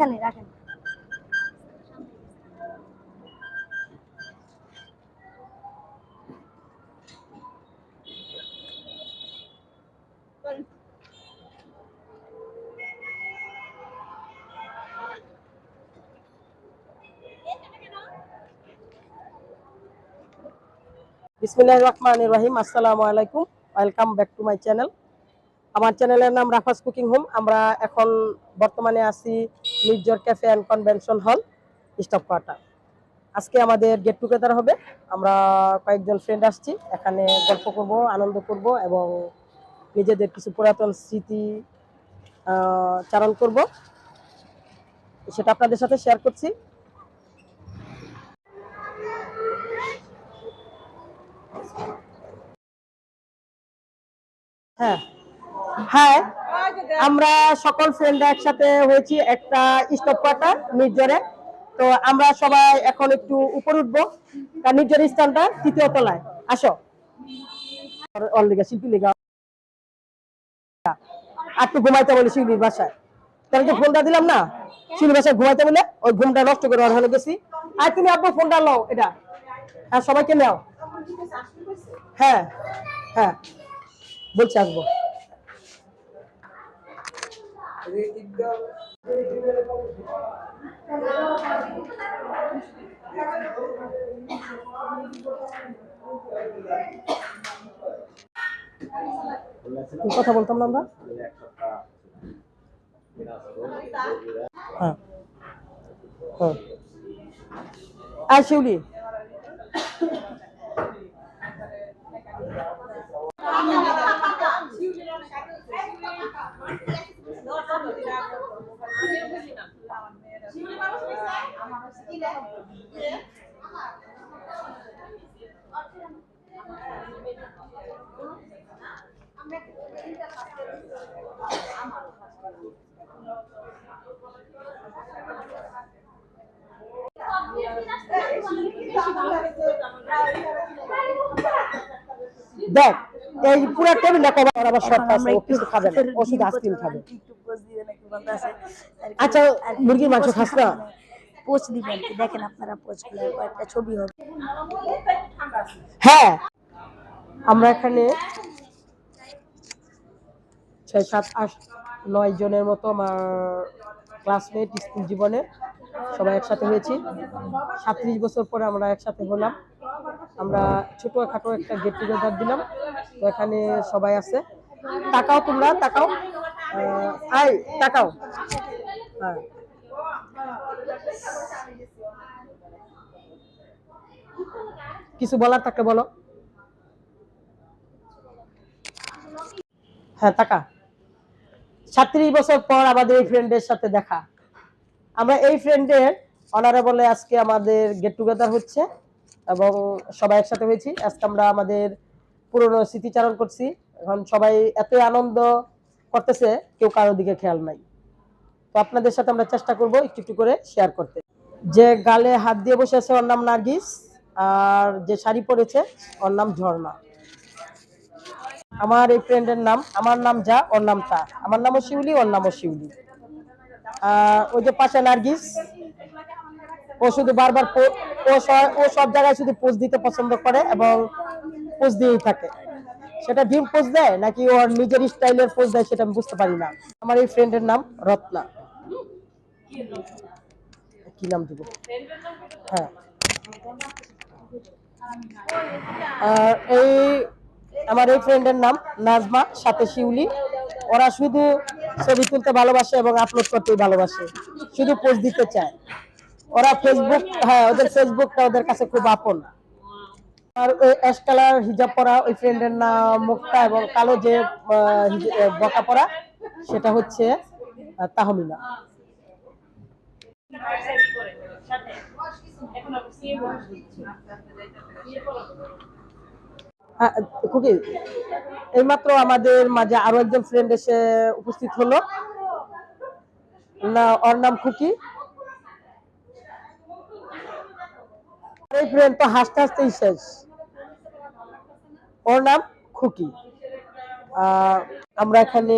এখানে রাখেন। বিসমিল্লাহ রহমান রহিম, আসসালামু আলাইকুম। Welcome back to my channel আমার চ্যানেলের নাম রাফাজ কুকিং হোম। আমরা এখন বর্তমানে আছি নির্জর cafe and convention hall stop quarter আজকে আমাদের গেট টুগেদার হবে। আমরা কয়েকজন ফ্রেন্ড আসছি। এখানে গল্প করব, আনন্দ করব এবং নিজেদের কিছু পুরাতন স্মৃতি চারণ করব। সেটা আপনাদের সাথে শেয়ার করছি। হ্যাঁ। হ্যাঁ আমরা সকল ফ্রেন্ডরা একসাথে হয়েছি একটা স্টপ কোয়ার্টার নির্জরে তো আমরা সবাই এখন একটু উপর উঠবো। কারণ নির্জর স্থানটা তৃতীয় তলায়। আসো। শিল্পী আর তো ঘুমাইতে বলে শিউলির বাসায়। তাহলে তো ফোনটা দিলাম না? শিউলির বাসায় ঘুমাইতে বলে ওই ঘুমটা নষ্ট করে ওর গেছি। আর তুমি আব্বু ফোনটা লও এটা। হ্যাঁ সবাইকে নাও। হ্যাঁ হ্যাঁ। বলছি আসব কি কথা বলতাম না আমরা? হ্যাঁ। হ্যাঁ। আর শিউলি। দেখ এই পুরো টেবিলটা কভার আবার শর্ট আছে ও কিছু খাবে না ও শুধু আইসক্রিম খাবে। আচ্ছা মুরগির মাংস খাস না? পোস্ট দিবেন কি? দেখেন আপনারা পোস্টগুলো কয়েকটা ছবি হবে। হ্যাঁ। আমরা এখানে ছয়, সাত, আট, নয় জনের মতো আমার ক্লাসমেট স্কুল জীবনে সবাই একসাথে হয়েছি। সাতত্রিশ বছর পরে আমরা একসাথে হলাম। আমরা ছোট খাটো একটা গেট টুগেদার দিলাম। তো এখানে সবাই আছে। তাকাও তোমরা, তাকাও। আয়, তাকাও। হ্যাঁ। কিছু বলার থাকলে বলো। হ্যাঁ টাকা সাতত্রিশ বছর পর আমাদের এই ফ্রেন্ডের সাথে দেখা। আমরা এই ফ্রেন্ডের অনারে বলে আজকে আমাদের গেট টুগেদার হচ্ছে এবং সবাই একসাথে হয়েছি। আজকে আমরা আমাদের পুরনো স্মৃতিচারণ করছি। এখন সবাই এত আনন্দ করতেছে, কেউ কারোর দিকে খেয়াল নাই। তো আপনাদের সাথে আমরা চেষ্টা করব একটু একটু করে শেয়ার করতে। যে গালে হাত দিয়ে বসে আছে ওর নাম নার্গিস, আর যে শাড়ি পরেছে ওর নাম ঝর্ণা। আমার এই ফ্রেন্ডের নাম, আমার নাম যা, ওর নাম তা। আমার নামও শিউলি, ওর নামও শিউলি। ওই যে পাশে নার্গিস, ও শুধু বারবার ও ও সব জায়গায় শুধু পোজ দিতে পছন্দ করে এবং পোজ দিয়েই থাকে। সেটা ডিম পোজ দেয় নাকি ওর নিজের স্টাইলের পোজ দেয় সেটা আমি বুঝতে পারি না। আমার এই ফ্রেন্ডের নাম রত্না। কি নাম দিব? হ্যাঁ। এই আমার এই ফ্রেন্ডের নাম নাজমা সাথে শিউলি। ওরা শুধু ছবি তুলতে ভালোবাসে এবং আপলোড করতেই ভালোবাসে। শুধু পোস্ট দিতে চায়। ওরা ফেসবুক হ্যাঁ ওদের ফেসবুকটা ওদের কাছে খুব আপন। আর ওই অ্যাশ কালার হিজাব পরা ওই ফ্রেন্ডের নাম মুক্তা এবং কালো যে বকা পরা সেটা হচ্ছে তাহমিনা। আহ, খুকি এইমাত্র আমাদের মাঝে আরও একজন ফ্রেন্ড এসে উপস্থিত হলো। না, ওর নাম খুকি এই ফ্রেন্ড তো হাসতে হাসতেই শেষ। ওর নাম খুকি আমরা এখানে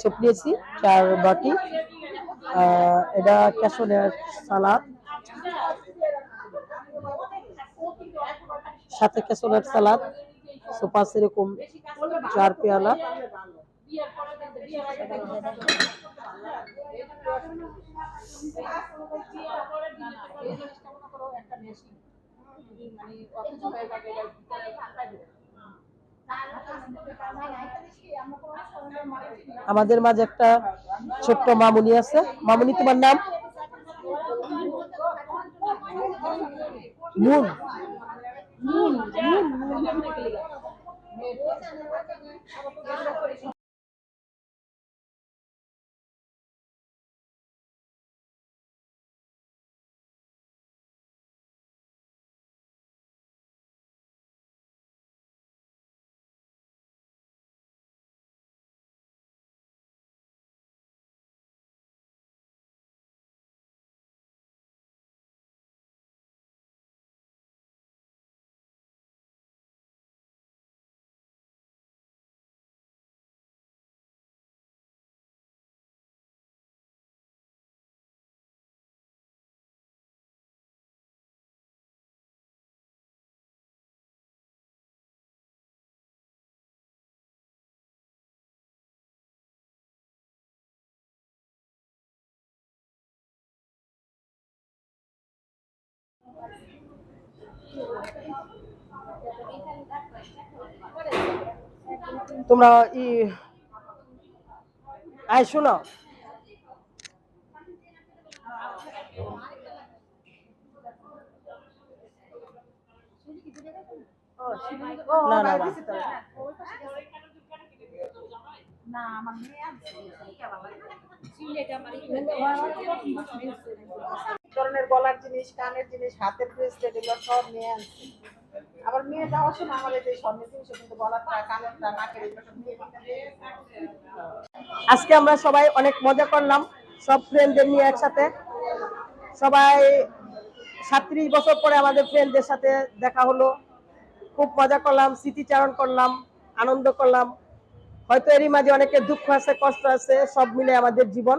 সুপ নিয়েছি, চার বাটি। এটা ক্যাশনের সালাদ। সাথে ক্যাশনের সালাদ সোপাস এরকম চার পেয়ালা। আমাদের মাঝে একটা ছোট্ট মামুনি আছে। মামুনি, তোমার নাম? নুন। 我刚才问这个，他不给。তোমরা ই আয় শোনো না না না। ধরনের গলার জিনিস, কানের জিনিস, হাতের ব্রেসলেট এগুলো সব নিয়ে আনছি। আবার মেয়ে যাওয়ার সময় আমার এই স্বর্ণের জিনিস কিন্তু গলাটা, কানেরটা, নাকের এগুলো সব নিয়ে আজকে আমরা সবাই অনেক মজা করলাম, সব ফ্রেন্ডদের নিয়ে একসাথে। সবাই সাতত্রিশ বছর পরে আমাদের ফ্রেন্ডদের সাথে দেখা হলো। খুব মজা করলাম, স্মৃতিচারণ করলাম, আনন্দ করলাম। হয়তো এরই মাঝে অনেকের দুঃখ আছে, কষ্ট আছে, সব মিলে আমাদের জীবন।